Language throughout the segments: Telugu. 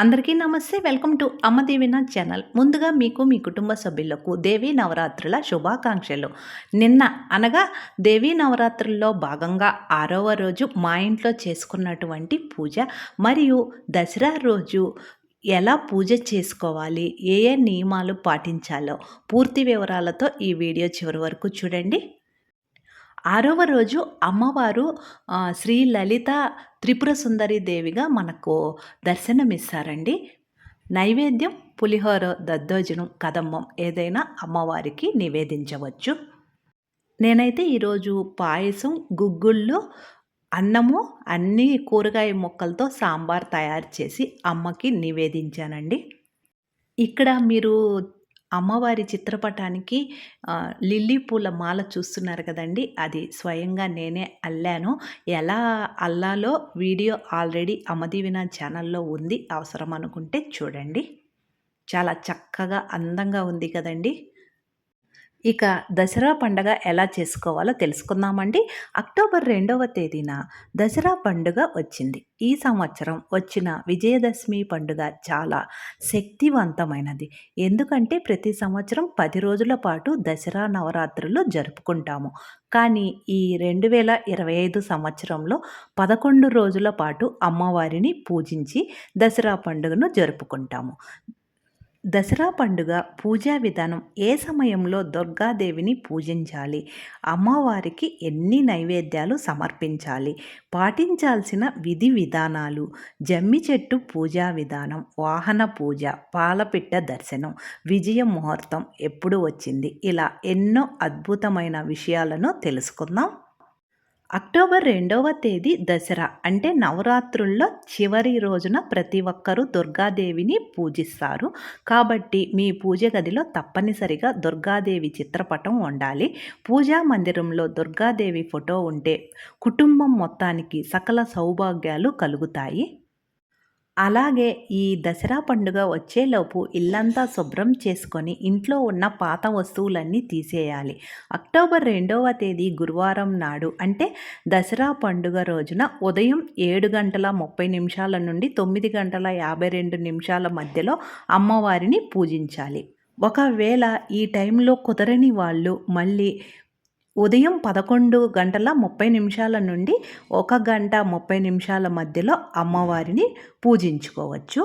అందరికీ నమస్తే. వెల్కమ్ టు అమ్మదేవిన ఛానల్. ముందుగా మీకు మీ కుటుంబ సభ్యులకు దేవీ నవరాత్రుల శుభాకాంక్షలు. నిన్న అనగా దేవీ నవరాత్రుల్లో భాగంగా ఆరవ రోజు మా ఇంట్లో చేసుకున్నటువంటి పూజ మరియు దసరా రోజు ఎలా పూజ చేసుకోవాలి ఏ ఏ నియమాలు పాటించాలో పూర్తి వివరాలతో ఈ వీడియో చివరి వరకు చూడండి. ఆరవ రోజు అమ్మవారు శ్రీ లలిత త్రిపుర సుందరి దేవిగా మనకు దర్శనమిస్తారండి. నైవేద్యం పులిహోర దద్దోజనం కదమ్మం ఏదైనా అమ్మవారికి నివేదించవచ్చు. నేనైతే ఈరోజు పాయసం గుగ్గుళ్ళు అన్నము అన్ని కూరగాయ ముక్కలతో సాంబార్ తయారు చేసి అమ్మకి నివేదించానండి. ఇక్కడ మీరు అమ్మవారి చిత్రపటానికి లిల్లీ పూల మాల చూస్తున్నారు కదండి. అది స్వయంగా నేనే అల్లాను. ఎలా అల్లాలో వీడియో ఆల్రెడీ అమదీవిన ఛానల్లో ఉంది. అవసరం అనుకుంటే చూడండి. చాలా చక్కగా అందంగా ఉంది కదండి. ఇక దసరా పండగ ఎలా చేసుకోవాలో తెలుసుకుందామండి. అక్టోబర్ రెండవ తేదీన దసరా పండుగ వచ్చింది. ఈ సంవత్సరం వచ్చిన విజయదశమి పండుగ చాలా శక్తివంతమైనది. ఎందుకంటే ప్రతి సంవత్సరం పది రోజుల పాటు దసరా నవరాత్రులు జరుపుకుంటాము. కానీ ఈ రెండు వేల ఇరవై ఐదు సంవత్సరంలో పదకొండు రోజుల పాటు అమ్మవారిని పూజించి దసరా పండుగను జరుపుకుంటాము. దసరా పండుగ పూజా విధానం ఏ సమయంలో దుర్గాదేవిని పూజించాలి? అమ్మవారికి ఎన్ని నైవేద్యాలు సమర్పించాలి? పాటించాల్సిన విధి విధానాలు? జమ్మి చెట్టు పూజా విధానం వాహన పూజ పాలపిట్ట దర్శనం విజయ ముహూర్తం ఎప్పుడు వచ్చింది? ఇలా ఎన్నో అద్భుతమైన విషయాలను తెలుసుకుందాం. అక్టోబర్ రెండవ తేదీ దసరా అంటే నవరాత్రుల్లో చివరి రోజున ప్రతి ఒక్కరూ దుర్గాదేవిని పూజిస్తారు. కాబట్టి మీ పూజ గదిలో తప్పనిసరిగా దుర్గాదేవి చిత్రపటం ఉండాలి. పూజా మందిరంలో దుర్గాదేవి ఫోటో ఉంటే కుటుంబం మొత్తానికి సకల సౌభాగ్యాలు కలుగుతాయి. అలాగే ఈ దసరా పండుగ వచ్చేలోపు ఇల్లంతా శుభ్రం చేసుకొని ఇంట్లో ఉన్న పాత వస్తువులన్నీ తీసేయాలి. అక్టోబర్ రెండవ తేదీ గురువారం నాడు అంటే దసరా పండుగ రోజున ఉదయం ఏడు గంటల ముప్పై నిమిషాల నుండి తొమ్మిది గంటల యాభై రెండు నిమిషాల మధ్యలో అమ్మవారిని పూజించాలి. ఒకవేళ ఈ టైంలో కుదరని వాళ్ళు మళ్ళీ ఉదయం పదకొండు గంటల ముప్పై నిమిషాల నుండి ఒక గంట ముప్పై నిమిషాల మధ్యలో అమ్మవారిని పూజించుకోవచ్చు.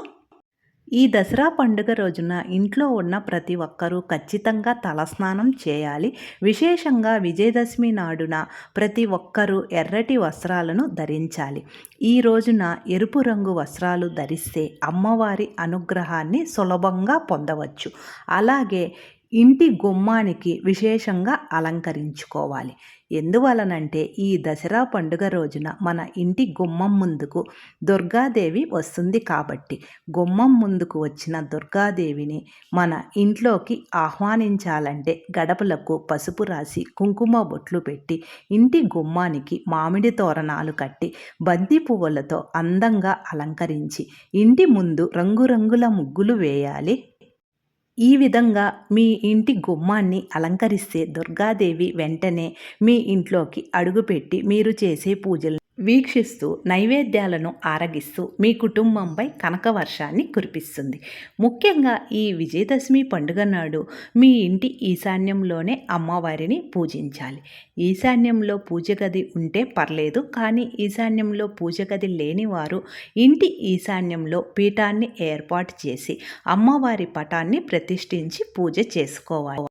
ఈ దసరా పండుగ రోజున ఇంట్లో ఉన్న ప్రతి ఒక్కరూ ఖచ్చితంగా తలస్నానం చేయాలి. విశేషంగా విజయదశమి నాడున ప్రతి ఒక్కరూ ఎర్రటి వస్త్రాలను ధరించాలి. ఈ రోజున ఎరుపు రంగు వస్త్రాలు ధరిస్తే అమ్మవారి అనుగ్రహాన్ని సులభంగా పొందవచ్చు. అలాగే ఇంటి గుమ్మానికి విశేషంగా అలంకరించుకోవాలి. ఎందువలనంటే ఈ దసరా పండుగ రోజున మన ఇంటి గుమ్మం ముందుకు దుర్గాదేవి వస్తుంది కాబట్టి గుమ్మం ముందుకు వచ్చిన దుర్గాదేవిని మన ఇంట్లోకి ఆహ్వానించాలంటే గడపలకు పసుపు రాసి కుంకుమ బొట్లు పెట్టి ఇంటి గుమ్మానికి మామిడి తోరణాలు కట్టి బంతి పువ్వులతో అందంగా అలంకరించి ఇంటి ముందు రంగురంగుల ముగ్గులు వేయాలి. ఈ విధంగా మీ ఇంటి గుమ్మాన్ని అలంకరిస్తే దుర్గాదేవి వెంటనే మీ ఇంట్లోకి అడుగుపెట్టి మీరు చేసే పూజలు వీక్షిస్తూ నైవేద్యాలను ఆరగిస్తూ మీ కుటుంబంపై కనక వర్షాన్ని కురిపిస్తుంది. ముఖ్యంగా ఈ విజయదశమి పండుగ నాడు మీ ఇంటి ఈశాన్యంలోనే అమ్మవారిని పూజించాలి. ఈశాన్యంలో పూజ గది ఉంటే పర్లేదు కానీ ఈశాన్యంలో పూజ గది లేని వారు ఇంటి ఈశాన్యంలో పీఠాన్ని ఏర్పాటు చేసి అమ్మవారి పటాన్ని ప్రతిష్ఠించి పూజ చేసుకోవాలి.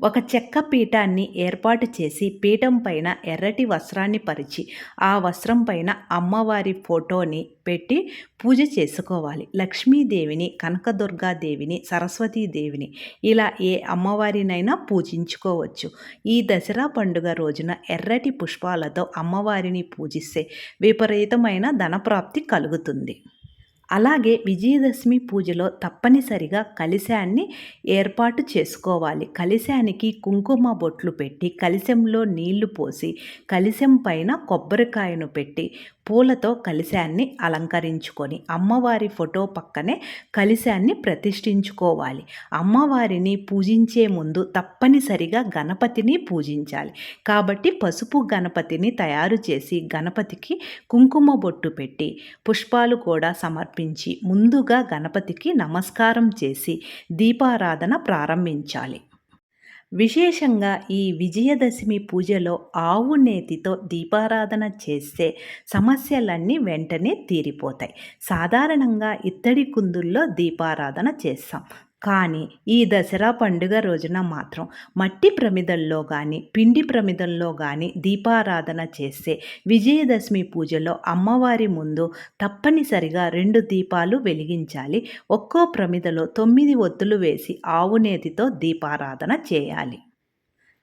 ఒక చెక్క పీఠాన్ని ఏర్పాటు చేసి పీఠం పైన ఎర్రటి వస్త్రాన్ని పరిచి ఆ వస్త్రం పైన అమ్మవారి ఫోటోని పెట్టి పూజ చేసుకోవాలి. లక్ష్మీదేవిని కనకదుర్గాదేవిని సరస్వతీదేవిని ఇలా ఏ అమ్మవారినైనా పూజించుకోవచ్చు. ఈ దసరా పండుగ రోజున ఎర్రటి పుష్పాలతో అమ్మవారిని పూజిస్తే విపరీతమైన ధనప్రాప్తి కలుగుతుంది. అలాగే విజయదశమి పూజలో తప్పనిసరిగా కలిశాన్ని ఏర్పాటు చేసుకోవాలి. కలిశానికి కుంకుమ బొట్లు పెట్టి కలిశంలో నీళ్ళు పోసి కలిశం పైన కొబ్బరికాయను పెట్టి పూలతో కలిశాన్ని అలంకరించుకొని అమ్మవారి ఫోటో పక్కనే కలిశాన్ని ప్రతిష్ఠించుకోవాలి. అమ్మవారిని పూజించే ముందు తప్పనిసరిగా గణపతిని పూజించాలి. కాబట్టి పసుపు గణపతిని తయారు చేసి గణపతికి కుంకుమ బొట్టు పెట్టి పుష్పాలు కూడా సమర్పించి ముందుగా గణపతికి నమస్కారం చేసి దీపారాధన ప్రారంభించాలి. విశేషంగా ఈ విజయదశమి పూజలో ఆవు నేతితో దీపారాధన చేస్తే సమస్యలన్నీ వెంటనే తీరిపోతాయి. సాధారణంగా ఇత్తడి కుందుల్లో దీపారాధన చేస్తాం. కానీ ఈ దసరా పండుగ రోజున మాత్రం మట్టి ప్రమిదల్లో కానీ పిండి ప్రమిదల్లో కానీ దీపారాధన చేస్తే విజయదశమి పూజలో అమ్మవారి ముందు తప్పనిసరిగా రెండు దీపాలు వెలిగించాలి. ఒక్కో ప్రమిదలో తొమ్మిది ఒత్తులు వేసి ఆవునేతితో దీపారాధన చేయాలి.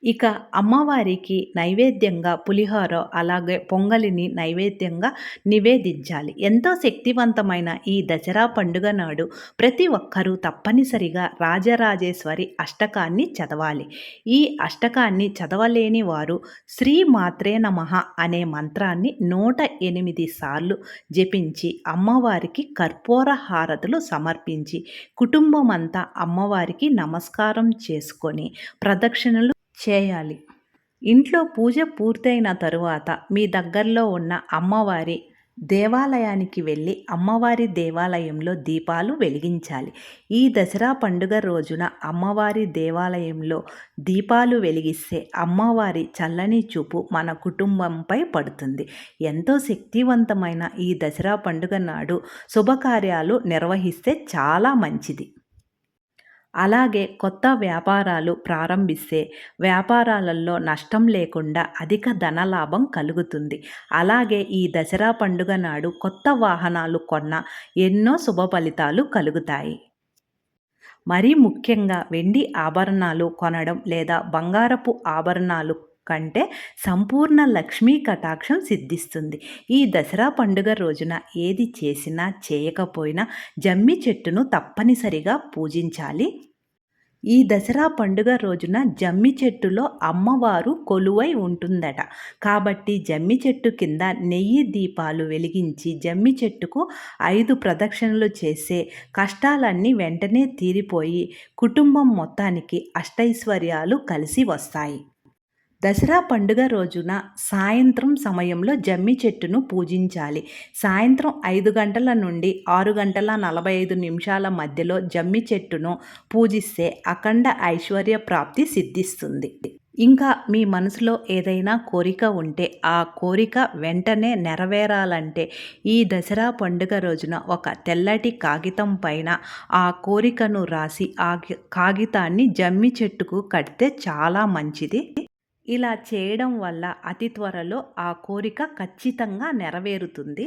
ఇక అమ్మవారికి నైవేద్యంగా పులిహోర అలాగే పొంగలిని నైవేద్యంగా నివేదించాలి. ఎంతో శక్తివంతమైన ఈ దసరా పండుగ నాడు ప్రతి ఒక్కరూ తప్పనిసరిగా రాజరాజేశ్వరి అష్టకాన్ని చదవాలి. ఈ అష్టకాన్ని చదవలేని వారు శ్రీ మాత్రే నమ అనే మంత్రాన్ని నూట ఎనిమిది సార్లు జపించి అమ్మవారికి కర్పూర హారతులు సమర్పించి కుటుంబం అంతా అమ్మవారికి నమస్కారం చేసుకొని ప్రదక్షిణలు చేయాలి. ఇంట్లో పూజ పూర్తయిన తరువాత మీ దగ్గరలో ఉన్న అమ్మవారి దేవాలయానికి వెళ్ళి అమ్మవారి దేవాలయంలో దీపాలు వెలిగించాలి. ఈ దసరా పండుగ రోజున అమ్మవారి దేవాలయంలో దీపాలు వెలిగిస్తే అమ్మవారి చల్లని చూపు మన కుటుంబంపై పడుతుంది. ఎంతో శక్తివంతమైన ఈ దసరా పండుగ నాడు శుభకార్యాలు నిర్వహిస్తే చాలా మంచిది. అలాగే కొత్త వ్యాపారాలు ప్రారంభిస్తే వ్యాపారాలలో నష్టం లేకుండా అధిక ధనలాభం కలుగుతుంది. అలాగే ఈ దసరా పండుగ నాడు కొత్త వాహనాలు కొన్న ఎన్నో శుభ ఫలితాలు కలుగుతాయి. మరీ ముఖ్యంగా వెండి ఆభరణాలు కొనడం లేదా బంగారపు ఆభరణాలు కంటే సంపూర్ణ లక్ష్మీ కటాక్షం సిద్ధిస్తుంది. ఈ దసరా పండుగ రోజున ఏది చేసినా చేయకపోయినా జమ్మి చెట్టును తప్పనిసరిగా పూజించాలి. ఈ దసరా పండుగ రోజున జమ్మి చెట్టులో అమ్మవారు కొలువై ఉంటుందట. కాబట్టి జమ్మి చెట్టు కింద నెయ్యి దీపాలు వెలిగించి జమ్మి చెట్టుకు ఐదు ప్రదక్షిణలు చేసే కష్టాలన్నీ వెంటనే తీరిపోయి కుటుంబం మొత్తానికి అష్టైశ్వర్యాలు కలిసి వస్తాయి. దసరా పండుగ రోజున సాయంత్రం సమయంలో జమ్మి చెట్టును పూజించాలి. సాయంత్రం ఐదు గంటల నుండి ఆరు గంటల నలభై ఐదు నిమిషాల మధ్యలో జమ్మి చెట్టును పూజిస్తే అఖండ ఐశ్వర్య ప్రాప్తి సిద్ధిస్తుంది. ఇంకా మీ మనసులో ఏదైనా కోరిక ఉంటే ఆ కోరిక వెంటనే నెరవేరాలంటే ఈ దసరా పండుగ రోజున ఒక తెల్లటి కాగితం పైన ఆ కోరికను రాసి ఆ కాగితాన్ని జమ్మి చెట్టుకు కడితే చాలా మంచిది. ఇలా చేయడం వల్ల అతి త్వరలో ఆ కోరిక ఖచ్చితంగా నెరవేరుతుంది.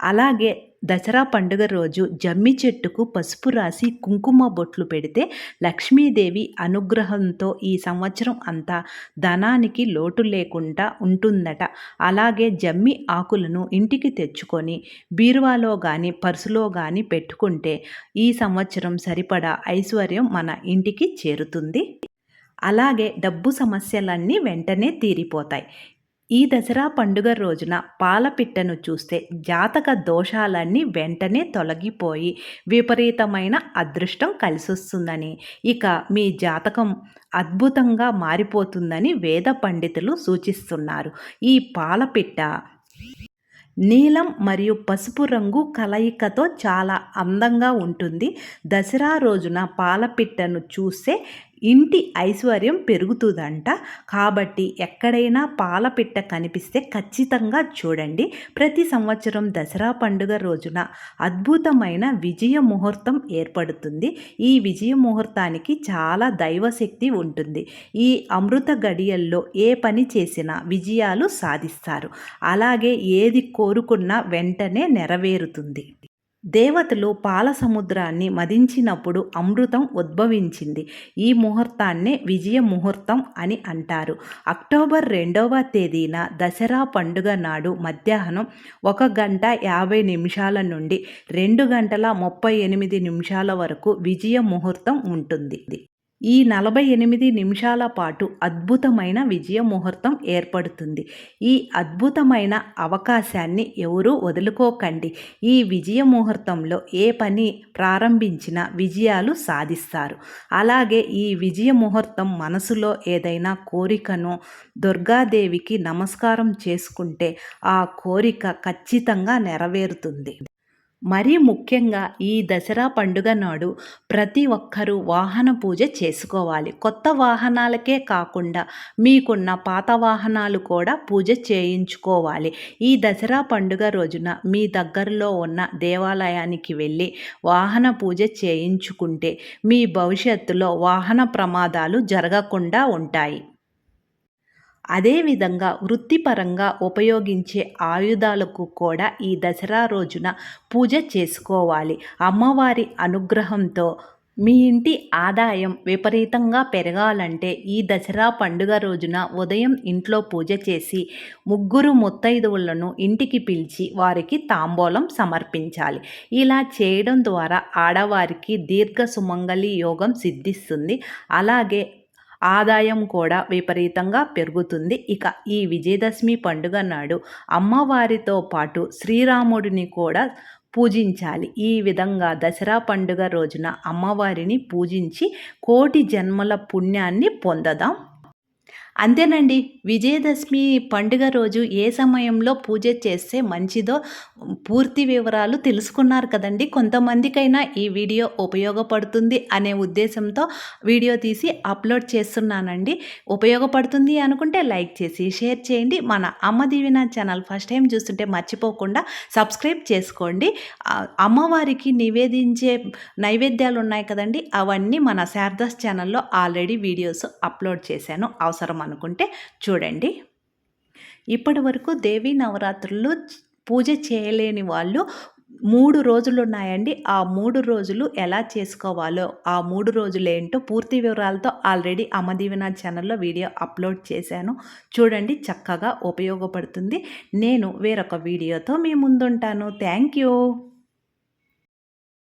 అలాగే దసరా పండుగ రోజు జమ్మి చెట్టుకు పసుపు రాసి కుంకుమ బొట్లు పెడితే లక్ష్మీదేవి అనుగ్రహంతో ఈ సంవత్సరం అంతా ధనానికి లోటు లేకుండా ఉంటుందట. అలాగే జమ్మి ఆకులను ఇంటికి తెచ్చుకొని బీరువాలో కానీ పర్సులో కానీ పెట్టుకుంటే ఈ సంవత్సరం సరిపడా ఐశ్వర్యం మన ఇంటికి చేరుతుంది. అలాగే డబ్బు సమస్యలన్నీ వెంటనే తీరిపోతాయి. ఈ దసరా పండుగ రోజున పాలపిట్టను చూస్తే జాతక దోషాలన్నీ వెంటనే తొలగిపోయి విపరీతమైన అదృష్టం కలిసొస్తుందని ఇక మీ జాతకం అద్భుతంగా మారిపోతుందని వేద పండితులు సూచిస్తున్నారు. ఈ పాలపిట్ట నీలం మరియు పసుపు రంగు కలయికతో చాలా అందంగా ఉంటుంది. దసరా రోజున పాలపిట్టను చూస్తే ఇంటి ఐశ్వర్యం పెరుగుతుందంట. కాబట్టి ఎక్కడైనా పాలపిట్ట కనిపిస్తే ఖచ్చితంగా చూడండి. ప్రతి సంవత్సరం దసరా పండుగ రోజున అద్భుతమైన విజయ ముహూర్తం ఏర్పడుతుంది. ఈ విజయ ముహూర్తానికి చాలా దైవశక్తి ఉంటుంది. ఈ అమృత గడియల్లో ఏ పని చేసినా విజయాలు సాధిస్తారు. అలాగే ఏది కోరుకున్నా వెంటనే నెరవేరుతుంది. దేవతలు పాల సముద్రాన్ని మదించినప్పుడు అమృతం ఉద్భవించింది. ఈ ముహూర్తాన్నే విజయ ముహూర్తం అని అంటారు. అక్టోబర్ రెండవ తేదీన దసరా పండుగ నాడు మధ్యాహ్నం ఒక గంట యాభై నిమిషాల నుండి రెండు గంటల ముప్పై ఎనిమిది నిమిషాల వరకు విజయ ముహూర్తం ఉంటుంది. ఈ నలభై ఎనిమిది నిమిషాల పాటు అద్భుతమైన విజయ ముహూర్తం ఏర్పడుతుంది. ఈ అద్భుతమైన అవకాశాన్ని ఎవరూ వదులుకోకండి. ఈ విజయ ముహూర్తంలో ఏ పని ప్రారంభించినా విజయాలు సాధిస్తారు. అలాగే ఈ విజయ ముహూర్తం మనసులో ఏదైనా కోరికను దుర్గాదేవికి నమస్కారం చేసుకుంటే ఆ కోరిక ఖచ్చితంగా నెరవేరుతుంది. మరీ ముఖ్యంగా ఈ దసరా పండుగ నాడు ప్రతి ఒక్కరూ వాహన పూజ చేసుకోవాలి. కొత్త వాహనాలకే కాకుండా మీకున్న పాత వాహనాలు కూడా పూజ చేయించుకోవాలి. ఈ దసరా పండుగ రోజున మీ దగ్గరలో ఉన్న దేవాలయానికి వెళ్ళి వాహన పూజ చేయించుకుంటే మీ భవిష్యత్తులో వాహన ప్రమాదాలు జరగకుండా ఉంటాయి. అదేవిధంగా వృత్తిపరంగా ఉపయోగించే ఆయుధాలకు కూడా ఈ దసరా రోజున పూజ చేసుకోవాలి. అమ్మవారి అనుగ్రహంతో మీ ఇంటి ఆదాయం విపరీతంగా పెరగాలంటే ఈ దసరా పండుగ రోజున ఉదయం ఇంట్లో పూజ చేసి ముగ్గురు ముత్తైదువులను ఇంటికి పిలిచి వారికి తాంబూలం సమర్పించాలి. ఇలా చేయడం ద్వారా ఆడవారికి దీర్ఘ సుమంగళి యోగం సిద్ధిస్తుంది. అలాగే ఆదాయం కూడా విపరీతంగా పెరుగుతుంది. ఇక ఈ విజయదశమి పండుగ నాడు అమ్మవారితో పాటు శ్రీరాముడిని కూడా పూజించాలి. ఈ విధంగా దసరా పండుగ రోజున అమ్మవారిని పూజించి కోటి జన్మల పుణ్యాన్ని పొందదాం. అంతేనండి. విజయదశమి పండుగ రోజు ఏ సమయంలో పూజ చేస్తే మంచిదో పూర్తి వివరాలు తెలుసుకున్నారు కదండి. కొంతమందికైనా ఈ వీడియో ఉపయోగపడుతుంది అనే ఉద్దేశంతో వీడియో తీసి అప్లోడ్ చేస్తున్నానండి. ఉపయోగపడుతుంది అనుకుంటే లైక్ చేసి షేర్ చేయండి. మన అమ్మ దీవెన ఛానల్ ఫస్ట్ టైం చూస్తుంటే మర్చిపోకుండా సబ్స్క్రైబ్ చేసుకోండి. అమ్మవారికి నివేదించే నైవేద్యాలు ఉన్నాయి కదండి. అవన్నీ మన శారదాస్ ఛానల్లో ఆల్రెడీ వీడియోస్ అప్లోడ్ చేశాను. అవసరం అనుకుంటే చూడండి. ఇప్పటి వరకు దేవీ నవరాత్రులు పూజ చేయలేని వాళ్ళు మూడు రోజులు ఉన్నాయండి ఆ మూడు రోజులు ఎలా చేసుకోవాలో ఆ మూడు రోజులు ఏంటో పూర్తి వివరాలతో ఆల్రెడీ అమదీవన ఛానల్లో వీడియో అప్లోడ్ చేశాను. చూడండి చక్కగా ఉపయోగపడుతుంది. నేను వేరొక వీడియోతో మీ ముందుంటాను. Thank you.